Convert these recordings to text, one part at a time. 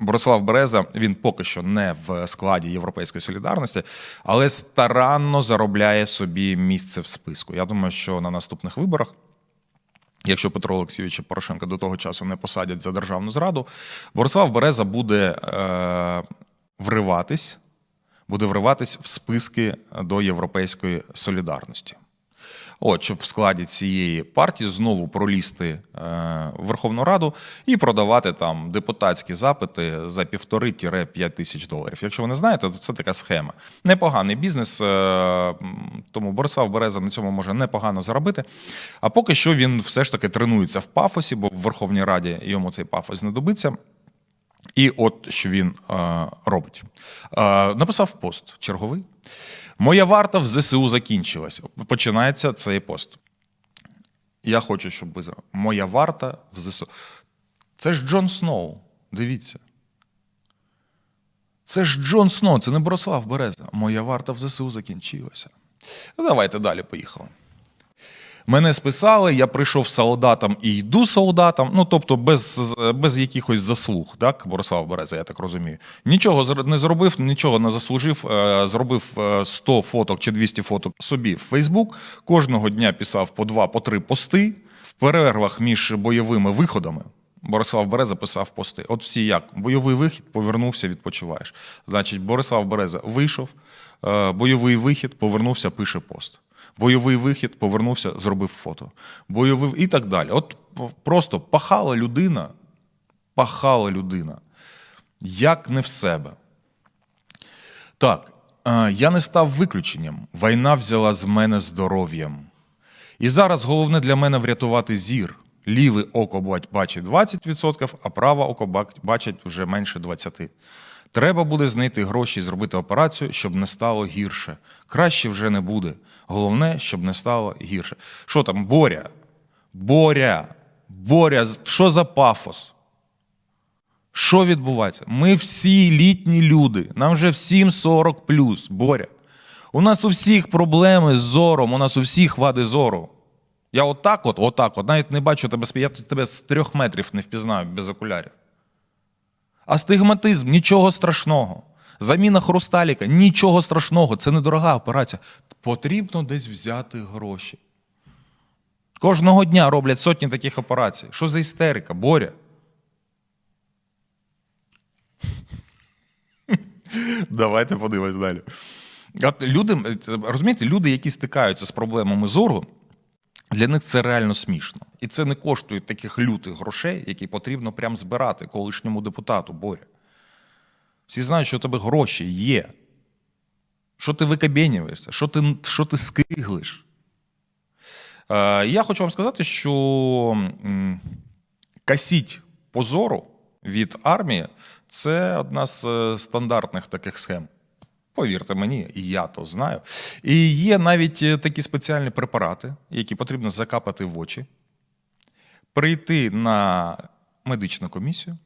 Борислав Береза він поки що не в складі Європейської солідарності, але старанно заробляє собі місце в списку. Я думаю, що на наступних виборах. Якщо Петро Олексійовича Порошенка до того часу не посадять за державну зраду, Борислав Береза буде е, вриватись, буде вриватись в списки до Європейської солідарності. От, щоб в складі цієї партії знову пролізти е, Верховну Раду і продавати там депутатські запити за півтори-п'ять тисяч доларів. Якщо ви не знаєте, то це така схема. Непоганий бізнес, е, тому Борислав Береза на цьому може непогано заробити. А поки що він все ж таки тренується в пафосі, бо в Верховній Раді йому цей пафос знадобиться. І от що він е, робить. Е, написав пост черговий. Моя варта в ЗСУ закінчилась. Починається цей пост. Я хочу, щоб ви знали. Моя варта в ЗСУ. Це ж Джон Сноу. Дивіться. Це ж Джон Сноу, це не Борислав Береза. Моя варта в ЗСУ закінчилася. Ну, давайте далі поїхали. Мене списали, я прийшов солдатом і йду солдатом. Ну тобто без, без якихось заслуг, так, Борислав Береза, я так розумію. Нічого не зробив, нічого не заслужив. е, Зробив е, 100 фоток чи 200 фоток собі в Фейсбук. Кожного дня писав по два, по три пости в перервах між бойовими виходами. Борислав Береза писав пости. От всі як бойовий вихід, повернувся, відпочиваєш. Значить, Борислав Береза вийшов, е, бойовий вихід, повернувся, пише пост. Бойовий вихід, повернувся, зробив фото. Бойовий і так далі. От просто пахала людина, пахала людина, як не в себе. Так, е, я не став виключенням. Війна взяла з мене здоров'ям. І зараз головне для мене врятувати зір. Ліве око бачить 20%, а праве око бачить вже менше 20%. Треба буде знайти гроші і зробити операцію, щоб не стало гірше. Краще вже не буде. Головне, щоб не стало гірше. Що там, Боря? Боря, Боря, що за пафос? Що відбувається? Ми всі літні люди. Нам вже всім 40 плюс, Боря. У нас у всіх проблеми з зором, у нас у всіх вади зору. Я отак, от, отак, от, навіть не бачу тебе, я тебе з трьох метрів не впізнаю без окулярів. Астигматизм нічого страшного. Заміна хрусталіка нічого страшного. Це недорога операція. Потрібно десь взяти гроші. Кожного дня роблять сотні таких операцій. Що за істерика? Боря? Давайте подивимось далі. От люди, розумієте, люди, які стикаються з проблемами зору, для них це реально смішно. І це не коштує таких лютих грошей, які потрібно прям збирати колишньому депутату Боря. Всі знають, що у тебе гроші є. Що ти викабенюєшся, що ти, що ти скиглиш. Е, я хочу вам сказати, що касіть позору від армії це одна з е, стандартних таких схем. Повірте мені, і я то знаю. І є навіть е, такі спеціальні препарати, які потрібно закапати в очі, прийти на медичну комісію,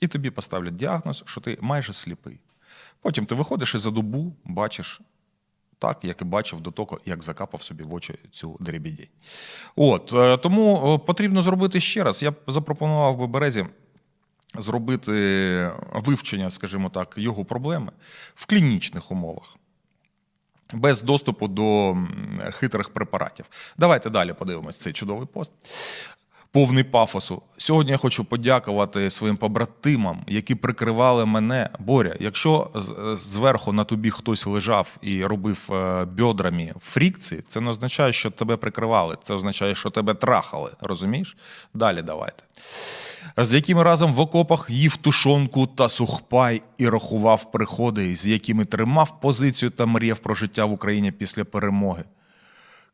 і тобі поставлять діагноз, що ти майже сліпий. Потім ти виходиш і за добу бачиш так, як і бачив до того, як закапав собі в очі цю дребідень. От е, тому е, потрібно зробити ще раз. Я б запропонував би березі зробити вивчення, скажімо так, його проблеми в клінічних умовах. Без доступу до хитрих препаратів. Давайте далі подивимось цей чудовий пост. Повний пафосу. Сьогодні я хочу подякувати своїм побратимам, які прикривали мене. Боря, якщо зверху на тобі хтось лежав і робив е, бьодрами фрікції, це не означає, що тебе прикривали. Це означає, що тебе трахали. Розумієш? Далі давайте. З якими разом в окопах їв тушонку та сухпай і рахував приходи, з якими тримав позицію та мріяв про життя в Україні після перемоги.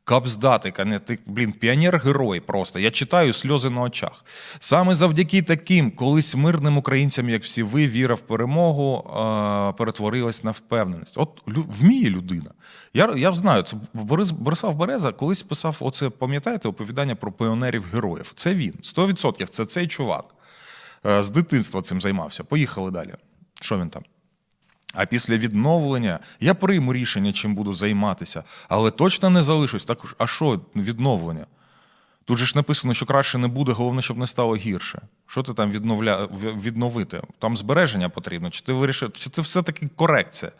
Капздатик, а не ти, блін, піонер-герой просто. Я читаю сльози на очах. Саме завдяки таким, колись мирним українцям, як всі ви, віра в перемогу е, перетворилась на впевненість. От лю, вміє людина. Я, я знаю, це Борис, Борислав Береза колись писав, оце, пам'ятаєте, оповідання про піонерів-героїв. Це він. 100% це цей чувак. Е, з дитинства цим займався. Поїхали далі. Що він там? А після відновлення я прийму рішення, чим буду займатися, але точно не залишусь. Так, а що відновлення? Тут же ж написано, що краще не буде, головне, щоб не стало гірше. Що ти там відновля... відновити? Там збереження потрібно, чи ти вирішив, чи ти все-таки корекція?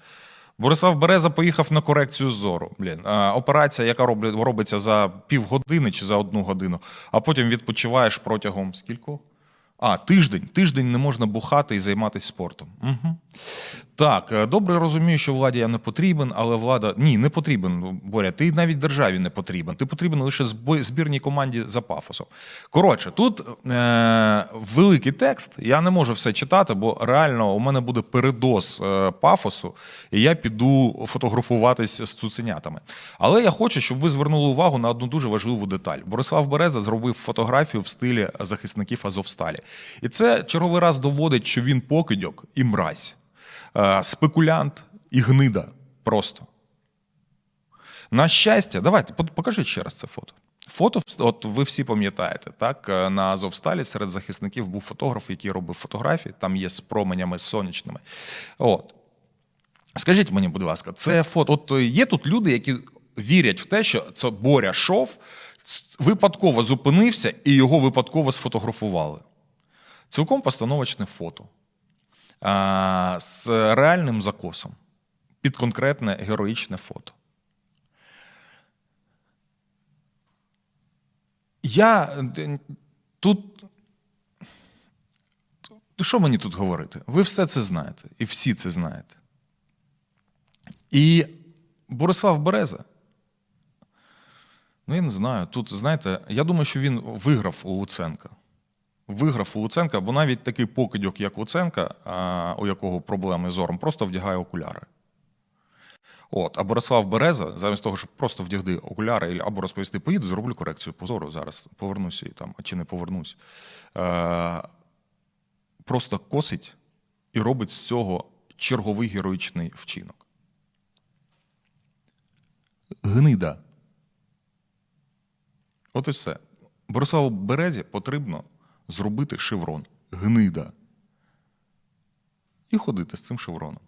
Борислав Береза поїхав на корекцію зору. Блін, а, операція, яка робиться за півгодини чи за одну годину, а потім відпочиваєш протягом скількох? А, тиждень. Тиждень не можна бухати і займатися спортом. Угу. Так, е, добре розумію, що владі я не потрібен, але влада. Ні, не потрібен, Боря. Ти навіть державі не потрібен. Ти потрібен лише збірній команді за пафосом. Коротше, тут е- великий текст. Я не можу все читати, бо реально у мене буде передоз е- пафосу, і я піду фотографуватись з цуценятами. Але я хочу, щоб ви звернули увагу на одну дуже важливу деталь. Борислав Береза зробив фотографію в стилі захисників Азовсталі. І це черговий раз доводить, що він покидьок і мразь, е, спекулянт і гнида. Просто. На щастя, давайте по- покажіть ще раз це фото. Фото, от ви всі пам'ятаєте, так е, на Азовсталі серед захисників був фотограф, який робив фотографії. Там є з променями сонячними. От. Скажіть мені, будь ласка, це фото. От е, є тут люди, які вірять в те, що це Боря шов, випадково зупинився і його випадково сфотографували. Цілком постановочне фото а, з реальним закосом під конкретне героїчне фото. Я е, тут. Що мені тут говорити? Ви все це знаєте, і всі це знаєте. І Борислав Береза. Ну, я не знаю. Тут, знаєте, я думаю, що він виграв у Луценка. Виграв у Луценка, бо навіть такий покидьок, як Луценка, у якого проблеми з зором, просто вдягає окуляри. От, а Борислав Береза, замість того, щоб просто вдягти окуляри або розповісти, поїду, зроблю корекцію позору зараз, повернуся і там, чи не повернусь. Е, просто косить і робить з цього черговий героїчний вчинок. Гнида. От і все. Бориславу Березі потрібно зробити шеврон. Гнида. І ходити з цим шевроном.